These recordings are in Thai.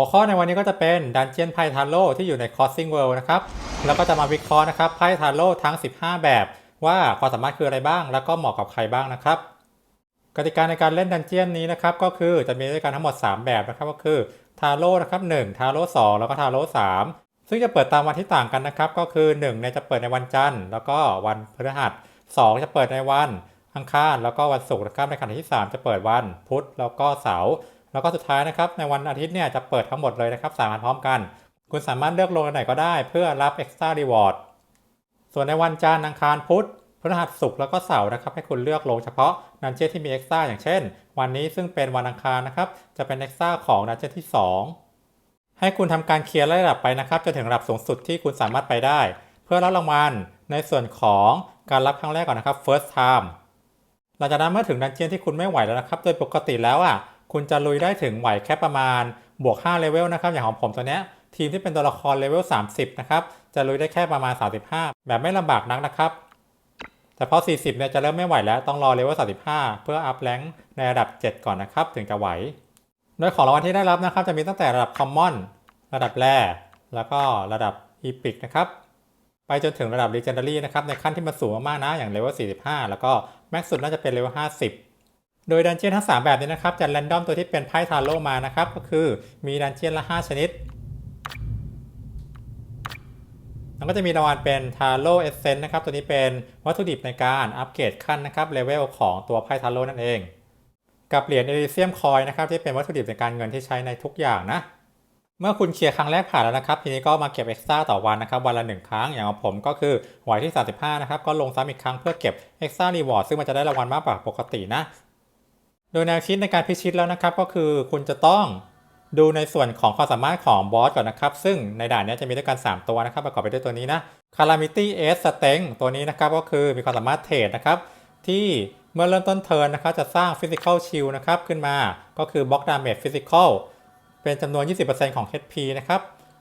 หัวข้อในวันนี้ก็จะเป็นดันเจียนไพ่ทาโร่ที่อยู่ใน Crossing World นะครับ แล้วก็จะมาวิเคราะห์นะครับไพ่ทาโร่ทั้ง 15 แบบ ว่าความสามารถคืออะไรบ้าง แล้วก็เหมาะกับใครบ้างนะครับกติกาในการเล่นดันเจียนนี้นะครับก็คือจะมีด้วยกันทั้งหมด 3 แบบนะครับก็คือทาโร่นะครับ1ทาโร่2แล้วก็ทาโร่3ซึ่งจะเปิดตามวันที่ต่างกันนะครับก็คือ1เนี่ยจะเปิดในวันจันทร์ แล้วก็วันพฤหัส 2 จะเปิดในวันอังคารแล้วก็วันศุกร์นะครับในขณะที่ 3 จะเปิดวันพุธแล้วก็เสาร์ แล้วก็สุดท้ายนะครับในวันอาทิตย์เนี่ยจะเปิดทั้งหมดเลยนะครับสามารถพร้อมกัน คุณสามารถเลือกลงอันไหนก็ได้เพื่อรับ extra reward ส่วนในวันจันทร์อังคารพุธพฤหัสศุกร์แล้วก็เสาร์นะครับให้คุณเลือกลงเฉพาะดันเจี้ยที่มีเอ็กซ์ตร้าอย่างเช่น วันนี้ซึ่งเป็นวันอังคารนะครับจะเป็นเอ็กซ์ตร้าของดันเจี้ยที่ 2 ให้คุณทำการเคลียร์ไล่ระดับไปนะครับจนถึงระดับสูงสุดที่คุณสามารถไปได้ เพื่อรับรางวัลในส่วนของการรับครั้งแรกก่อนนะครับ first time หลังจากนั้นเมื่อถึงดันเจี้ยนที่คุณไม่ไหวแล้วนะครับ โดยปกติแล้วอะ คุณจะลุยได้ถึงไหวแค่ประมาณบวก5เลเวลนะครับอย่างของผมตัวเนี้ยทีมที่เป็นตัวละครเลเวล30 นะครับ จะลุยได้แค่ประมาณ 35 แบบไม่ลำบากนักนะครับแต่พอ 40 เนี่ยจะเริ่มไม่ไหวแล้วต้องรอเลเวล 35 เพื่ออัพแรงในระดับ 7 ก่อนนะครับ ถึงจะไหว โดยของรางวัลที่ได้รับนะครับ จะมีตั้งแต่ระดับ Common ระดับแร่แล้วก็ระดับ Epic นะครับ ไปจนถึงระดับ Legendary นะครับ ในขั้นที่มันสูงมากๆนะ อย่างเลเวล 45 แล้วก็แม็กซ์สุดน่าจะเป็นเลเวล 50 โดยดันเจียนทั้ง 3 แบบนี้นะครับจะแรนดอมตัวที่เป็นไพ่ทาโร่มานะครับ ก็คือมีดันเจียนละ 5 ชนิดแล้วก็จะมีรางวัลเป็นทาโร่เอเซนต์นะครับ ตัวนี้เป็นวัตถุดิบในการอัปเกรดขั้นนะครับเลเวลของตัวไพ่ทาโร่นั่นเอง กับเหรียญเอลิเซียมคอยนะครับที่เป็นวัตถุดิบในการเงินที่ใช้ในทุกอย่างนะ เมื่อคุณเคลียร์ครั้งแรกผ่านแล้วนะครับ ทีนี้ก็มาเก็บเอ็กซ์ตร้าต่อวันนะครับ วันละหนึ่งครั้ง อย่างของผมก็คือไหวที่ 35 นะครับ ก็ลงซ้ำอีกครั้งเพื่อเก็บเอ็กซ์ตร้ารีวอร์ดซึ่งมันจะได้รางวัลมากกว่าปกตินะ โดยแนวคิดในการพิชิตแล้วนะครับ ก็คือคุณจะต้องดูในส่วนของความสามารถของบอสก่อนนะครับ ซึ่งในด่านนี้จะมีด้วยกัน 3 ตัวนะครับ ประกอบไปด้วยตัวนี้นะ Calamity S stench ตัวนี้นะครับก็คือมีความสามารถเทรดนะครับ ที่เมื่อเริ่มต้นเทิร์นนะครับ จะสร้าง Physical Shield นะครับขึ้นมาก็คือ Block Damage Physical เป็นจำนวน 20%ของ HP นะครับ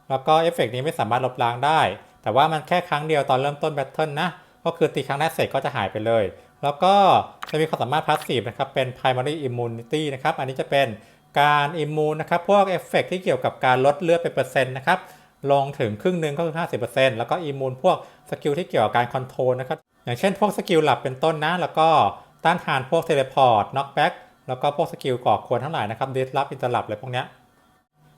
แล้วก็เอฟเฟกต์นี้ไม่สามารถลบล้างได้ แต่ว่ามันแค่ครั้งเดียวตอนเริ่มต้นแบทเทิลนะก็คือตีครั้งแรกเสร็จก็จะหายไปเลย แล้วก็จะมีความสามารถพาสซีฟนะครับเป็น primary immunity นะครับ อันนี้จะเป็นการอิมมูนนะครับ พวกเอฟเฟกต์ที่เกี่ยวกับการลดเลือดเป็นเปอร์เซ็นต์นะครับ ลงถึงครึ่งหนึ่งก็คือ 50%แล้วก็อิมมูนพวกสกิลที่เกี่ยวกับการคอนโทรลนะครับ อย่างเช่นพวกสกิลหลับเป็นต้นนะ แล้วก็ต้านทานพวกเทเลพอร์ต น็อกแบ็กแล้วก็พวกสกิลก่อควรทั้งหลายนะครับดิสรับอินเตอร์ลับอะไรพวกเนี้ย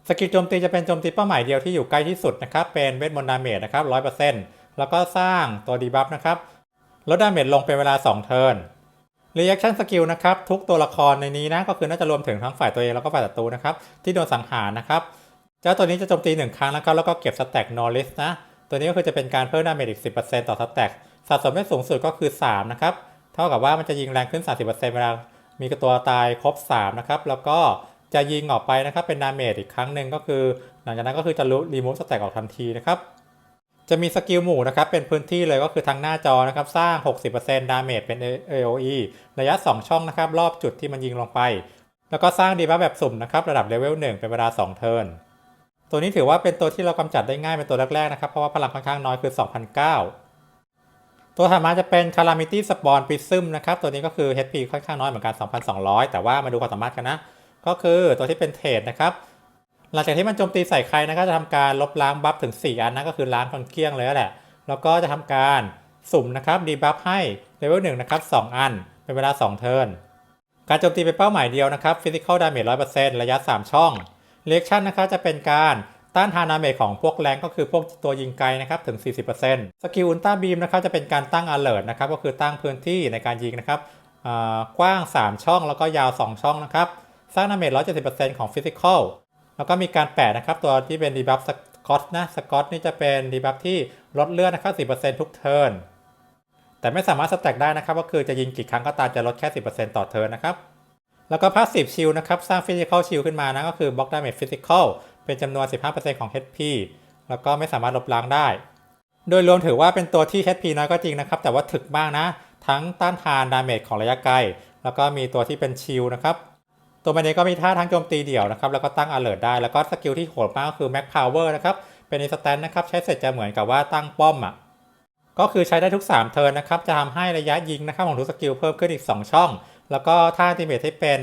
สกิลโจมตีจะเป็นโจมตีเป้าหมายเดียวที่อยู่ใกล้ที่สุดนะครับ เป็นเวทมนต์ดาเมจนะครับ 100%แล้วก็สร้างตัวดีบัฟนะครับ ลดดาเมจลงเป็นเวลา 2 เทิร์น reaction skill นะครับ ทุกตัวละครในนี้นะก็คือน่าจะรวมถึงทั้งฝ่ายตัวเองแล้วก็ฝ่ายศัตรูนะครับ ที่โดนสังหารนะครับเจ้าตัวนี้จะโจมตี 1 ครั้งนะครับแล้วก็เก็บสแต็ก knowledge นะ ตัวนี้ก็คือจะเป็นการเพิ่มดาเมจอีก 10%ต่อสแต็กสะสมได้สูงสุดก็คือ 3 นะครับ เท่ากับว่ามันจะยิงแรงขึ้น 30%เวลามีตัวตายครบ 3 นะครับ แล้วก็จะยิงออกไปนะครับเป็นดาเมจอีกครั้งหนึ่งก็คือ หลังจากนั้นก็คือจะรีมูฟสแต็กออกทันทีนะครับ จะมีสกิลหมู่นะครับ เป็นพื้นที่เลยก็คือทั้งหน้าจอนะครับ สร้าง 60%ดาเมจเป็น AOE ระยะ 2 ช่องนะครับ รอบจุดที่มันยิงลงไป แล้วก็สร้างดีบัฟแบบสุ่มนะครับ ระดับเลเวล1เป็นเวลา 2 เทิร์นตัวนี้ถือว่าเป็นตัวที่เรากำจัดได้ง่ายเป็นตัวแรกๆนะครับ เพราะว่าพลังค่อนข้างน้อยคือ 2,009 ตัวถัดมาจะเป็น Calamity Spawn Prism นะครับ ตัวนี้ก็คือ HP ค่อนข้างน้อยเหมือนกัน 2,200 แต่ว่ามาดูความสามารถกันนะ ก็คือตัวที่เป็นเทรดนะครับ หลังจากที่มันโจมตีใส่ใครนะก็จะทำการลบล้างบัฟถึง 4 อันนะก็คือล้างคนเกลี้ยงเลยแหละ แล้วก็จะทำการสุ่มนะครับดีบัฟให้เลเวล1นะครับ2อัน เป็นเวลา 2 เทิร์นการโจมตีเป็นเป้าหมายเดียวนะครับ Physical Damage 100%ระยะ 3 ช่อง Reaction นะครับจะเป็นการต้านทานดาเมจของพวกแรงก็คือพวกตัวยิงไกลนะครับถึง 40%สกิลอุลตร้าบีมนะครับจะเป็นการตั้งอ alert นะครับก็คือตั้งพื้นที่ในการยิงนะครับกว้าง 3 ช่องแล้วก็ยาว 2 ช่องนะครับสร้างดาเมจ170%ของฟิสิกอล แล้วก็มีการแปะนะครับ ตัวที่เป็นดีบัฟสกอตนะสกอตนี่จะเป็นดีบัฟที่ลดเลือดนะครับ10%ทุกเทิร์นแต่ไม่สามารถสแต็กได้นะครับ ก็คือจะยิงกี่ครั้งก็ตามจะลดแค่ 10%ต่อเทิร์นนะครับ แล้วก็พาสซีฟชิลนะครับ สร้างฟิสิกอลชิลขึ้นมานะก็คือบล็อกดาเมจฟิสิกอลเป็นจำนวน 15%ของ HP แล้วก็ไม่สามารถลบล้างได้ โดยรวมถือว่าเป็นตัวที่ HP น้อยก็จริงนะครับ แต่ว่าถึกมากนะ ทั้งต้านทานดาเมจของระยะไกล แล้วก็มีตัวที่เป็นชิลนะครับ ตัวมันเองก็มีท่าทั้งโจมตีเดี่ยวนะครับ แล้วก็ตั้ง alert ได้ แล้วก็สกิลที่โหดมากก็คือ max power นะครับ เป็น instant นะครับ ใช้เสร็จจะเหมือนกับว่าตั้งป้อมอะ ก็คือใช้ได้ทุก 3 เทิร์นนะครับ จะทำให้ระยะยิงนะครับของทุกสกิลเพิ่มขึ้นอีก 2 ช่อง แล้วก็ท่าอันติเมทที่เป็น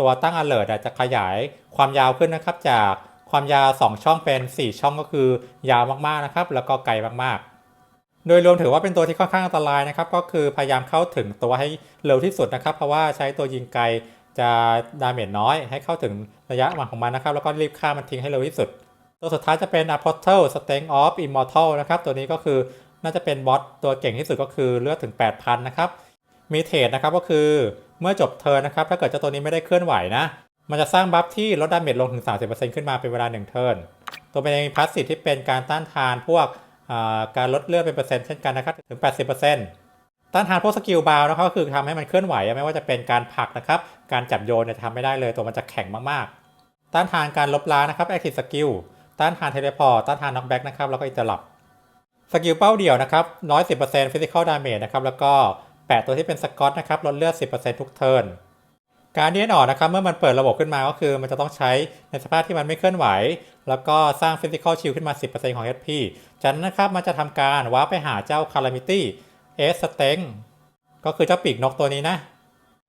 ตัวตั้ง alert จะขยายความยาวขึ้นนะครับ จากความยาว 2 ช่องเป็น 4 ช่องก็คือยาวมากๆนะครับ แล้วก็ไกลมากๆ โดยรวมถือว่าเป็นตัวที่ค่อนข้างอันตรายนะครับ ก็คือพยายามเข้าถึงตัวให้เร็วที่สุดนะครับ เพราะว่าใช้ตัวยิงไกล จะดาเมจน้อยให้เข้าถึงระยะหว่างของมันนะครับ แล้วก็รีบฆ่ามันทิ้งให้เร็วที่สุด ตัวสุดท้ายจะเป็น Apostle Strength of Immortal นะครับ ตัวนี้ก็คือน่าจะเป็นบอสตัวเก่งที่สุดก็คือเลือดถึง 8,000 นะครับ มีเทรดนะครับก็คือเมื่อจบเทิร์นนะครับ ถ้าเกิดเจ้าตัวนี้ไม่ได้เคลื่อนไหวนะ มันจะสร้างบัฟที่ลดดาเมจลงถึง 30%ขึ้นมาเป็นเวลา 1 เทิร์น ตัวเป็นมีพาสซีฟที่เป็นการต้านทานพวกอ่าการลดเลือดเป็นเปอร์เซ็นต์เช่นกันนะครับถึง 80% ต้านทานพวกสกิลบาวนะครับก็คือทำให้มันเคลื่อนไหวไม่ว่าจะเป็นการผลักนะครับ การจับโยนเนี่ยทำไม่ได้เลยตัวมันจะแข็งมากๆ ต้านทานการลบล้างนะครับ Active Skill ต้านทานเทเลพอร์ตต้านทานน็อกแบ็กนะครับแล้วก็อินเตอร์ลับสกิลเป้าเดี่ยวนะครับ110% Physical Damage นะครับแล้วก็แปะตัวที่เป็นสกอตนะครับลดเลือด10%ทุกเทิร์นการเดียนออกนะครับเมื่อมันเปิดระบบขึ้นมาก็คือ มันจะต้องใช้ในสภาพที่มันไม่เคลื่อนไหว แล้วก็สร้าง Physical Shield ขึ้นมา 10%ของ HP จากนั้นนะครับมันจะทำการว้าร์ปไปหาเจ้า Calamity S s t e n g ก็คือเจ้าปีกนกตัวนี้นะ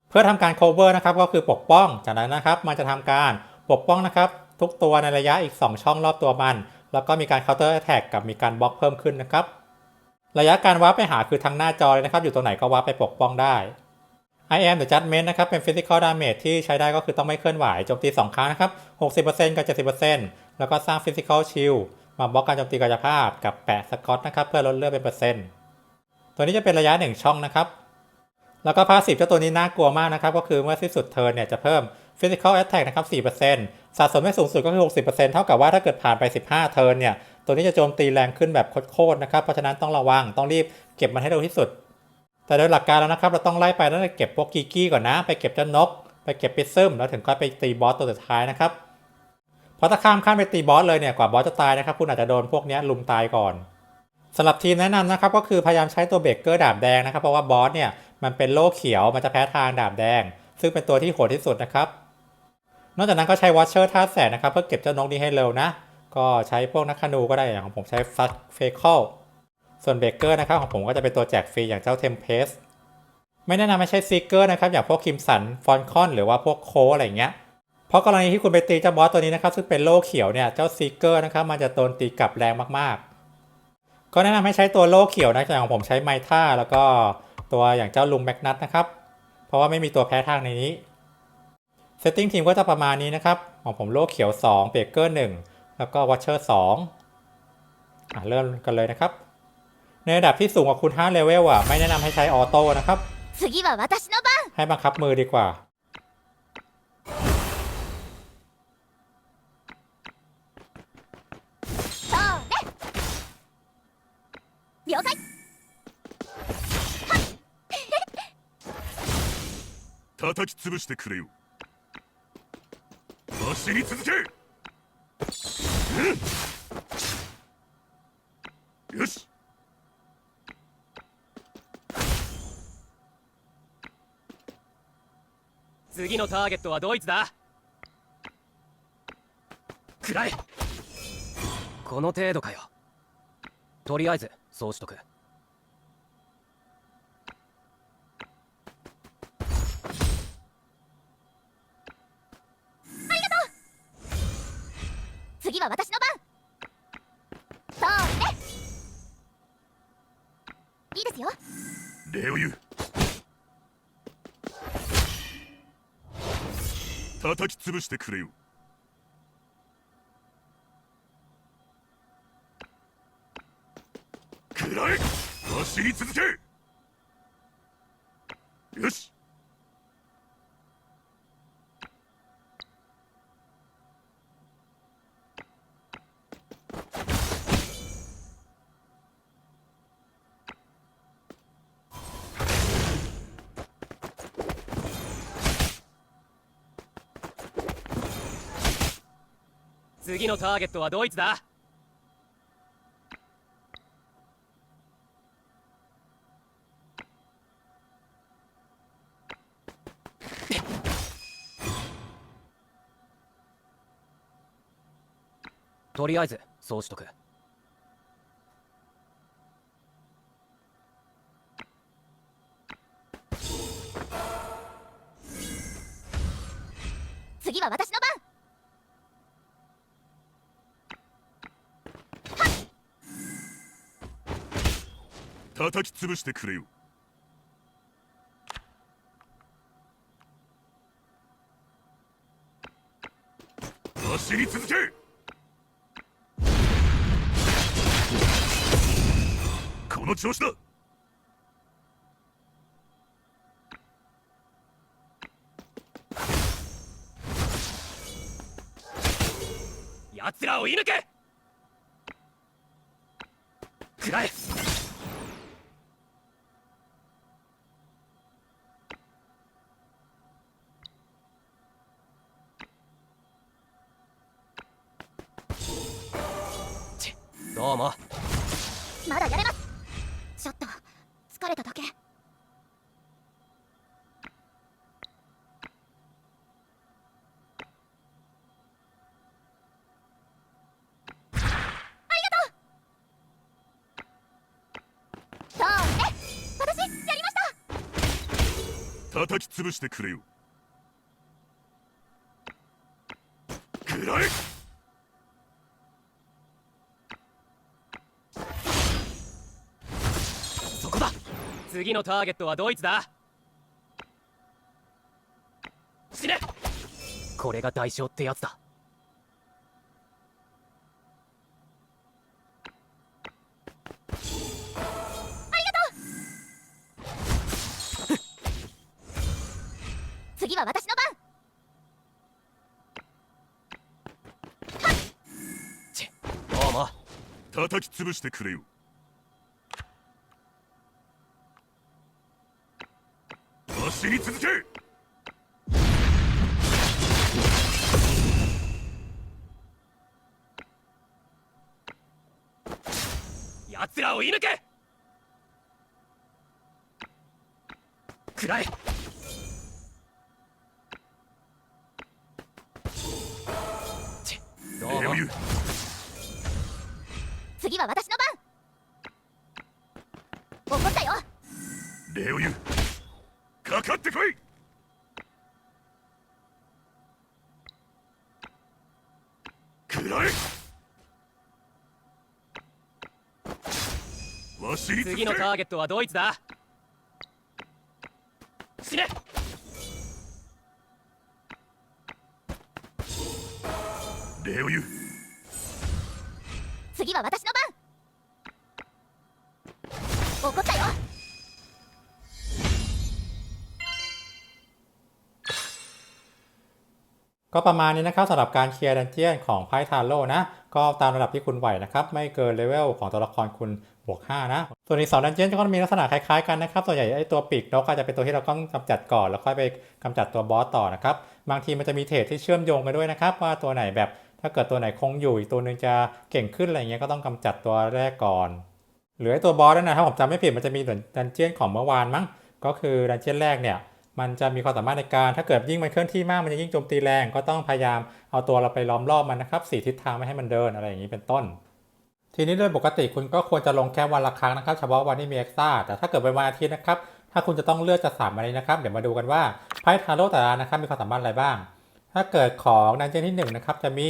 เพื่อทำการ cover นะครับก็คือปกป้อง จากนั้นนะครับ มันจะทำการปกป้องนะครับ ทุกตัวในระยะอีก 2 ช่องรอบตัวมัน แล้วก็มีการ counter attack กับมีการบล็อกเพิ่มขึ้นนะครับ ระยะการวาร์ปไปหาคือทางหน้าจอเลยนะครับ อยู่ตรงไหนก็วาร์ปไปปกป้องได้ I am the judgment นะครับ เป็น physical damage ที่ใช้ได้ก็คือต้องไม่เคลื่อนไหวโจมตี 2 ครั้งนะครับ 60%กับ 70%แล้วก็สร้าง physical shield มาบล็อกการโจมตีกายภาพกับแปะสกอตนะครับเพื่อลดเลือดเป็นเปอร์เซ็นต์ ตัวนี้จะเป็นระยะ 1 ช่องนะครับ แล้วก็พาสซีฟเจ้าตัวนี้น่ากลัวมากนะครับ ก็คือเมื่อสิ้นสุดเทิร์นเนี่ยจะเพิ่ม physical attack นะครับ 4%สะสมได้สูงสุดก็คือ 60%เท่ากับว่าถ้าเกิดผ่านไป 15 เทิร์นเนี่ย ตัวนี้จะโจมตีแรงขึ้นแบบโคตรๆนะครับ เพราะฉะนั้นต้องระวัง ต้องรีบเก็บมันให้เร็วที่สุด แต่โดยหลักการแล้วนะครับ เราต้องไล่ไปแล้วเก็บพวกกีกี้ก่อนนะ ไปเก็บเจ้านก ไปเก็บปิซึมแล้วถึงก็ไปตีบอสตัวสุดท้ายนะครับเพราะถ้าข้ามขั้นไปตีบอสเลยเนี่ย กว่าบอสจะตายนะครับ คุณอาจจะโดนพวกนี้ลุมตายก่อน สำหรับทีมแนะนำนะครับก็คือพยายามใช้ตัวเบเกอร์ดาบแดงนะครับเพราะว่าบอสเนี่ยมันเป็นโล่เขียวมันจะแพ้ทางดาบแดง ซึ่งเป็นตัวที่โหดที่สุดนะครับ นอกจากนั้นก็ใช้วอชเชอร์ท่าแสนนะครับเพื่อเก็บเจ้านกนี้ให้เร็วนะ ก็ใช้พวกนักคนูก็ได้อย่างของผมใช้ฟัสเฟคอลส่วนเบเกอร์นะครับของผมก็จะเป็นตัวแจกฟรีอย่างเจ้าเทมเพสไม่แนะนำให้ใช้ซีเกอร์นะครับอย่างพวกคิมสันฟอนคอนหรือว่าพวกโคอะไรเงี้ยเพราะกรณีที่คุณไปตีเจ้าบอสตัวนี้นะครับซึ่งเป็นโล่เขียวเนี่ยเจ้าซีเกอร์นะครับมันจะโดนตีกลับแรงมากๆ ก็แนะนำให้ใช้ตัวโล่เขียวนะแต่ของผมใช้ไมท่าแล้วก็ตัวอย่างเจ้าลุงแมกนัตนะครับ เพราะว่าไม่มีตัวแพ้ทางในนี้เซตติ้งทีมก็จะประมาณนี้นะครับ ของผมโล่เขียว 2 เบเกอร์ 1 แล้วก็วัชเชอร์2เริ่มกันเลยนะครับ ในระดับที่สูงกว่าคุณ5เลเวลอะ ไม่แนะนำให้ใช้ออโต้นะครับให้บังคับมือดีกว่า 叩き潰してくれよ。走り続け、うん、よし。次のターゲットはドイツだ。くらえ。この程度かよ。とりあえずそうしとく。叩き潰してくれよ。くらえ走り続け。よし。次のターゲットはドイツだ。とりあえずそうしとく。叩き潰してくれよ。走り続け！この調子だ！奴らを射抜け！食らえ！どうもまだやれます。ちょっと疲れただけ。ありがとう。そうね。私やりました。叩き潰してくれよ次のターゲットはドイツだ。死ね。これが代償ってやつだ。次は私の番。ちどうも叩き潰してくれよ走り続け。奴らを射抜け。食らえちどうも。レオユ。次は私の番。怒ったよ。レオユってこい食らえ!走り続け!次のターゲットはドイツだ!死ね!レオユ次は私の番!怒ったよ ก็ประมาณนี้นะครับสำหรับการเคลียร์ดันเจียนของไพ่ทาโร่นะ ก็ตามระดับที่คุณไหวนะครับ ไม่เกินเลเวลของตัวละครคุณบวก 5 นะ ส่วนอีกสองดันเจียนก็มีลักษณะคล้ายๆกันนะครับส่วนใหญ่ไอ้ตัวปีกนกอาจจะเป็นตัวที่เราต้องกำจัดก่อน แล้วค่อยไปกำจัดตัวบอสต่อนะครับ บางทีมันจะมีเทรดที่เชื่อมโยงกันด้วยนะครับ ว่าตัวไหนแบบถ้าเกิดตัวไหนคงอยู่อีกตัวหนึ่งจะเก่งขึ้นอะไรเงี้ยก็ต้องกำจัดตัวแรกก่อนหรือไอ้ตัวบอสนั่นนะถ้าผมจำไม่ผิดมันจะมีดันเจียนของเมื่อวานมั้งก็คือดันเจียนแรกเนี่ย มันจะมีความสามารถในการถ้าเกิดยิ่งมันเคลื่อนที่มากมันจะยิ่งโจมตีแรง ก็ต้องพยายามเอาตัวเราไปล้อมรอบมันนะครับสี่ทิศทางไม่ให้มันเดินอะไรอย่างนี้เป็นต้น ทีนี้โดยปกติคุณก็ควรจะลงแค่วันละครั้งนะครับเฉพาะวันที่มีเอ็กซ์ต้าแต่ถ้าเกิดเป็นวันอาทิตย์นะครับถ้าคุณจะต้องเลือกจะสามอันนี้นะครับ เดี๋ยวมาดูกันว่าไพ่ทาโร่แต่ละนะครับมีความสามารถอะไรบ้าง ถ้าเกิดของดันเจียนที่1นะครับจะมี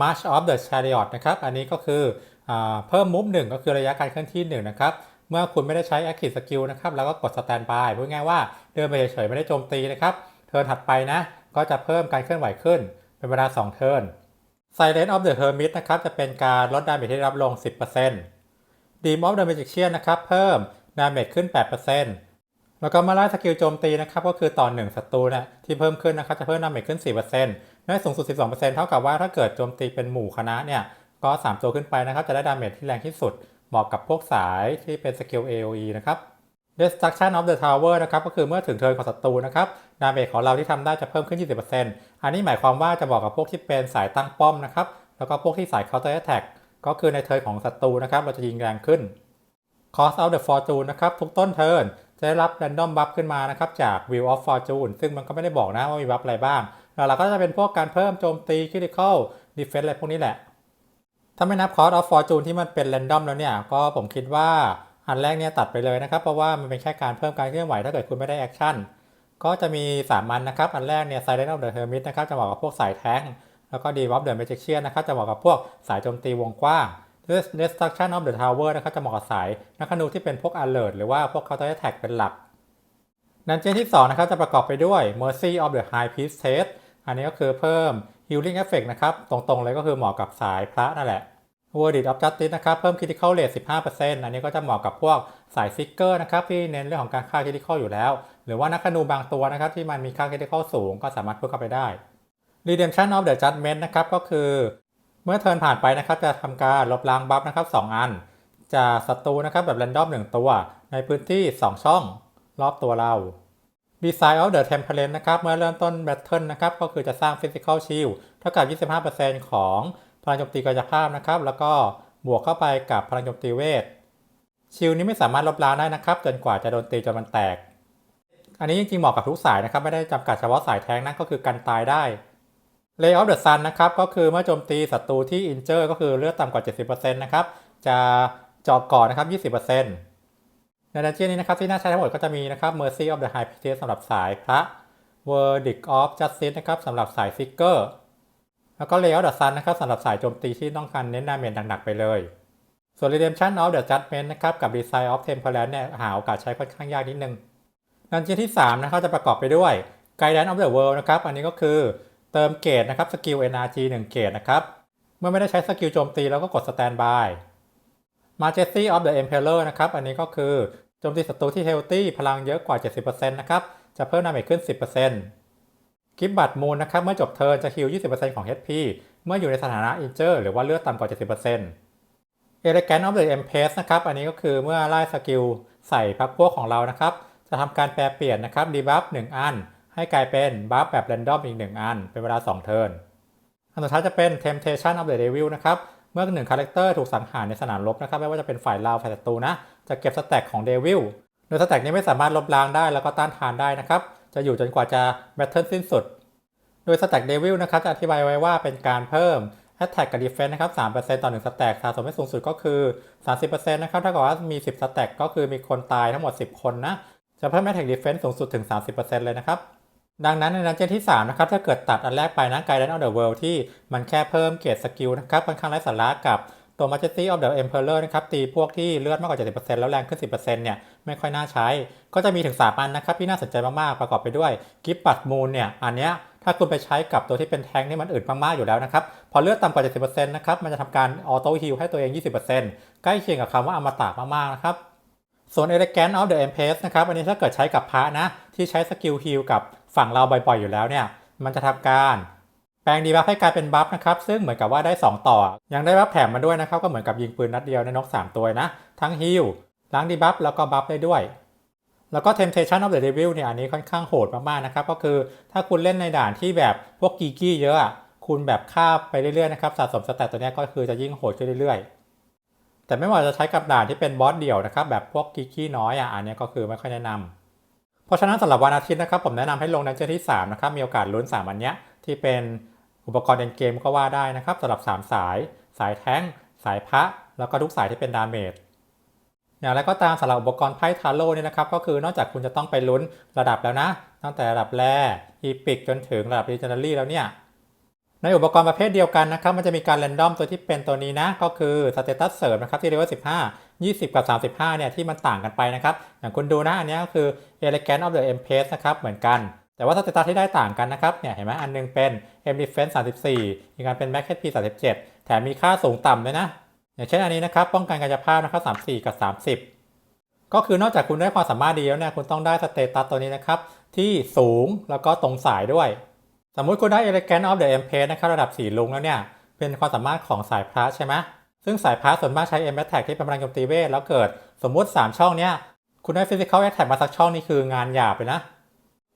March of the Chariot นะครับอันนี้ก็คืออเพิ่มมูฟหนึ่งก็คือระยะการเคลื่อนที่1นะครับ เมื่อคุณไม่ได้ใช้ Active Skill นะครับแล้วก็กด Stand by พูดง่ายว่าเดินไปเฉยๆไม่ได้โจมตีนะครับ เทิร์นถัดไปนะ ก็จะเพิ่มการเคลื่อนไหวขึ้น เป็นเวลา 2 เทิร์น Silence of the Hermit นะครับจะเป็นการลดดาเมจที่รับลง 10% Dream of the Magician นะครับเพิ่มดาเมจขึ้น 8%แล้วก็มาไล่สกิลโจมตีนะครับก็คือต่อ1ศัตรูนะที่เพิ่มขึ้นนะครับจะเพิ่มดาเมจขึ้น 4%ได้สูงสุด 12%เท่ากับว่าถ้าเกิดโจมตีเป็นหมู่คณะเนี่ยก็ 3 ตัวขึ้นไปนะครับจะได้ดาเมจที่แรงที่สุด เหมาะกับพวกสายที่เป็นสกิล AOE นะครับ Destruction of the Tower นะครับก็คือเมื่อถึงเทิร์นของศัตรูนะครับดาเมจของเราที่ทำได้จะเพิ่มขึ้น 20%อันนี้หมายความว่าจะบอกกับพวกที่เป็นสายตั้งป้อมนะครับแล้วก็พวกที่สาย Counter Attack ก็คือในเทิร์นของศัตรูนะครับเราจะยิงแรงขึ้น Cost of the Fortune นะครับทุกต้นเทิร์นจะได้รับ Random Buff ขึ้นมานะครับจาก Wheel of Fortune ซึ่งมันก็ไม่ได้บอกนะว่ามีบัฟอะไรบ้างหลักๆก็จะเป็นพวกการเพิ่มโจมตี Critical Defense อะไรพวกนี้แหละ ถ้าไม่นับ Cost of Fortune ที่มันเป็น Random แล้วเนี่ย ก็ผมคิดว่าอันแรกเนี่ยตัดไปเลยนะครับ เพราะว่ามันเป็นแค่การเพิ่มการเคลื่อนไหวถ้าเกิดคุณไม่ได้แอคชั่น ก็จะมี3อันนะครับ อันแรกเนี่ย Silence of the Hermit นะครับจะเหมาะกับพวกสายแท้ง แล้วก็ d e v o p the Magician นะครับจะเหมาะกับพวกสายโจมตีวงกว้าง Destruction of the Tower นะครับจะเหมาะกับสายนักธนูที่เป็นพวก alert หรือว่าพวก counter attack เป็นหลัก ดันเจียนที่ 2 นะครับจะประกอบไปด้วย Mercy of the High Priestess อันนี้ก็คือเพิ่ม Healing Effect นะครับ ตรงๆเลยก็คือเหมาะกับสายพระนั่นแหละ Verdict of Justice นะครับ เพิ่ม Critical Rate 15%อันนี้ก็จะเหมาะกับพวกสาย Seeker นะครับ ที่เน้นเรื่องของการฆ่า Critical อยู่แล้ว หรือว่านักธนูบางตัวนะครับ ที่มันมีค่า Critical สูงก็สามารถเพิ่มเข้าไปได้ Redemption of the Judgment นะครับก็คือ เมื่อเทิร์นผ่านไปนะครับ จะทำการลบล้างบัฟนะครับ2อัน จากศัตรูนะครับแบบ random 1ตัว ในพื้นที่ 2 ช่อง รอบตัวเรา Design of the Temperance นะครับ เมื่อเริ่มต้น Battle นะครับ ก็คือจะสร้าง Physical Shield เท่ากับ 25%ของพลังโจมตีกายภาพนะครับ แล้วก็บวกเข้าไปกับพลังโจมตีเวท ชิลนี้ไม่สามารถลบล้างได้นะครับ จนกว่าจะโดนตีจนมันแตก อันนี้จริงๆเหมาะกับทุกสายนะครับ ไม่ได้จำกัดเฉพาะสายแท้งนะก็คือกันตายได้ Lay of the Sun นะครับ ก็คือเมื่อโจมตีศัตรูที่ Injure ก็คือเลือดต่ำกว่า 70%นะครับ จะเจาะก่อนนะครับ 20% ในดันเจียนนี้นะครับที่น่าใช้ทั้งหมดก็จะมีนะครับ Mercy of the High Priestess สำหรับสายพระ Verdict of Justice นะครับสำหรับสาย Seeker แล้วก็ Lay of the Sun นะครับสำหรับสายโจมตีที่ต้องการเน้นดาเมจหนักๆไปเลย ส่วน Redemption of the Judgment นะครับกับ Design of Temperance เนี่ยหาโอกาสใช้ค่อนข้างยากนิดนึงดันเจียนที่3นะครับจะประกอบไปด้วย Guidance of the World นะครับอันนี้ก็คือเติมเกรดนะครับสกิล NRG 1 เกรดนะครับเมื่อไม่ได้ใช้สกิลโจมตีแล้วก็กด Standby Majesty of the Emperor นะครับ อันนี้ก็คือโจมตีศัตรูที่ Healthy พลังเยอะกว่า 70%นะครับ จะเพิ่มดาเมจขึ้น 10%กิฟบัตมูลนะครับ เมื่อจบเทิร์นจะฮิล20%ของ HP เมื่ออยู่ในสถานะ Injure หรือว่าเลือดต่ำกว่า 70% Elegant of the Empress นะครับ อันนี้ก็คือเมื่อไล่สกิลใส่พักพวกของเรานะครับ จะทำการแปลเปลี่ยนนะครับดีบัฟ1อัน ให้กลายเป็นบัฟแบบ random อีก1อัน เป็นเวลา 2 เทิร์น อันสุดท้ายจะเป็น Temptation of the Devil นะครับ มื่อหนึ่งคาแรคเตอร์ถูกสังหารในสนามรบนะครับไม่ว่าจะเป็นฝ่ายเราฝ่ายศัตรูนะ จะเก็บสแต็กของ Devil โดยสแต็กนี้ไม่สามารถลบล้างได้แล้วก็ต้านทานได้นะครับ จะอยู่จนกว่าจะแบทเทิลสิ้นสุด โดยสแต็ก Devil นะครับจะอธิบายไว้ว่าเป็นการเพิ่ม Attack กับ Defense นะครับ 3%ต่อ 1 สแต็กสะสมให้สูงสุดก็คือ 30%นะครับ ถ้าเกิดว่ามี 10 สแต็กก็คือมีคนตายทั้งหมด 10 คนนะ จะเพิ่ม Attack Defense สูงสุดถึง 30%เลยนะครับ ดังนั้นในดันเจียนที่ 3 นะครับ ถ้าเกิดตัดอันแรกไปนะ Guidance of the World ที่มันแค่เพิ่มเกรดสกิลนะครับค่อนข้างไร้สาระกับตัว Majesty of the Emperor นะครับ ตีพวกที่เลือดมากกว่า 70%แล้วแรงขึ้น 10%เนี่ย ไม่ค่อยน่าใช้ ก็จะมีถึง 3 อันนะครับ ที่น่าสนใจมาก ๆ ประกอบไปด้วยกิฟต์ปัดมูลเนี่ย อันเนี้ยถ้าคุณไปใช้กับตัวที่เป็นแทงค์นี่มันอึดมาก ๆ อยู่แล้วนะครับ พอเลือดต่ำกว่า 70%นะครับ มันจะทำการออโต้ฮิลให้ตัวเอง 20%ใกล้เคียงกับคำว่าอมตะมาก ๆ นะครับส่วน Elegant of the Empress นะครับ อันนี้ถ้าเกิดใช้กับพระนะ ที่ใช้สกิลฮิลกับ ฝั่งเราบ่อยๆอยู่แล้วเนี่ย มันจะทำการแปลงดีบัฟให้กลายเป็นบัฟนะครับ ซึ่งเหมือนกับว่าได้ 2 ต่อ ยังได้บัฟแถมมาด้วยนะครับ ก็เหมือนกับยิงปืนนัดเดียวในนก 3 ตัวนะ ทั้งฮิลล้างดีบัฟแล้วก็บัฟได้ด้วย แล้วก็ Temptation of the Devil เนี่ยอันนี้ค่อนข้างโหดมากๆนะครับ ก็คือถ้าคุณเล่นในด่านที่แบบพวกกีกี้เยอะคุณแบบฆ่าไปเรื่อยๆนะครับสะสมสแตทตัวนี้ก็คือจะยิ่งโหดขึ้นเรื่อยๆ แต่ไม่ว่าจะใช้กับด่านที่เป็นบอสเดี่ยวนะครับแบบพวกกีกี้น้อยอะอันนี้ก็คือไม่ค่อยแนะนำ เพราะฉะนั้นสำหรับวันอาทิตย์นะครับผมแนะนำให้ลงดันเจียนที่3นะครับมีโอกาสลุ้น3อันเนี้ยที่เป็นอุปกรณ์เล่นเกมก็ว่าได้นะครับสำหรับ 3 สาย สายแท้ง สายพระ แล้วก็ทุกสายที่เป็นดาเมจอย่างไรก็ตามสำหรับอุปกรณ์ไพ่ทาโร่เนี่ยนะครับก็คือนอกจากคุณจะต้องไปลุ้นระดับแล้วนะ ตั้งแต่ระดับแรอีพิกจนถึงระดับ Legendary แล้วเนี่ยในอุปกรณ์ประเภทเดียวกันนะครับมันจะมีการแรนดอมตัวที่เป็นตัวนี้นะ ก็คือสเตตัสเสริมนะครับที่เรียกว่า15 20 กับ 35 เนี่ยที่มันต่างกันไปนะครับ อย่างคุณดูนะอันนี้ก็คือ Elegant of the Empress นะครับเหมือนกันแต่ว่าสเตตัสที่ได้ต่างกันนะครับ เนี่ยเห็นไหมอันหนึงเป็น M Defense 34 อีกอันเป็น Max HP 37 แถมมีค่าสูงต่ำด้วยนะ อย่างเช่นอันนี้นะครับ ป้องกันกายภาพนะครับ 34 กับ 30 ก็คือนอกจากคุณได้ความสามารถดีแล้วเนี่ย คุณต้องได้สเตตัสตัวนี้นะครับ ที่สูงแล้วก็ตรงสายด้วย สมมุติคุณได้ Elegant of the Empress นะครับระดับสีลุงแล้วเนี่ย เป็นความสามารถของสายพระใช่ไหม ซึ่งสายพระส่วนมากใช้ M Attack ที่เป็นพลังโจมตีเวทแล้วเกิดสมมุติ 3 ช่องเนี้ยคุณได้ Physical Attack มาสักช่องนี่คืองานหยาบเลยนะ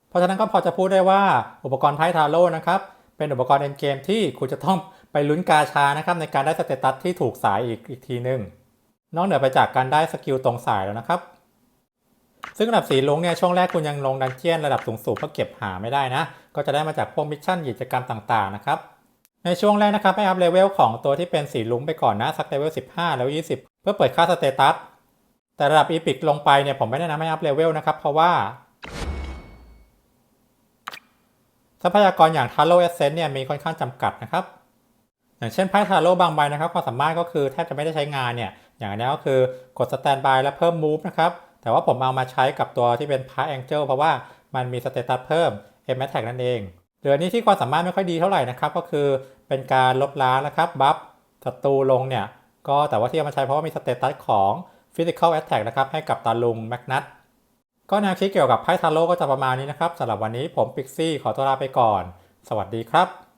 เพราะฉะนั้นก็พอจะพูดได้ว่าอุปกรณ์ไพ่ทาโร่นะครับ เป็นอุปกรณ์เอ็นเกมที่คุณจะต้องไปลุ้นกาชานะครับในการได้สเตตัสที่ถูกสายอีกอีกทีหนึ่งนอกเหนือไปจากการได้สกิลตรงสายแล้วนะครับ ซึ่งระดับสีลงเนี่ยช่วงแรกคุณยังลงดันเจียนระดับสูงสูงเพื่อเก็บหาไม่ได้นะ ก็จะได้มาจากพวกมิชชั่นกิจกรรมต่างๆนะครับ ในช่วงแรกนะครับให้อัพเลเวลของตัวที่เป็นสีลุงไปก่อนนะสักเลเวล15 แล้ว 20 เพื่อเปิดค่าสเตตัสแต่ระดับอีพิกลงไปเนี่ยผมไม่แนะนำให้อัพเลเวลนะครับ เพราะว่า ทรัพยากรอย่างทาโร่เอเซนเนี่ยมีค่อนข้างจำกัดนะครับ อย่างเช่นไพ่ทาโร่บางใบนะครับความสามารถก็คือแทบจะไม่ได้ใช้งานเนี่ย อย่างนี้ก็คือกดสแตนบายและเพิ่มมูฟนะครับ แต่ว่าผมเอามาใช้กับตัวที่เป็นพาร์ a องเจิลเพราะว่ามันมีสเตตัสเพิ่ม M a t t a c นั่นเอง เหลือนี้ที่ความสามารถไม่ค่อยดีเท่าไหร่นะครับ ก็คือเป็นการลบล้างนะครับบัฟศัตรูลงเนี่ยก็แต่ว่าที่เอามาใช้เพราะว่ามีสเตตัสของ Physical Attack นะครับให้กับตาลุงแมกนัตก็แนวคิดเกี่ยวกับไพ่ทาโร่ก็จะประมาณนี้นะครับสำหรับวันนี้ผมปิกซี่ขอตัวลาไปก่อน สวัสดีครับ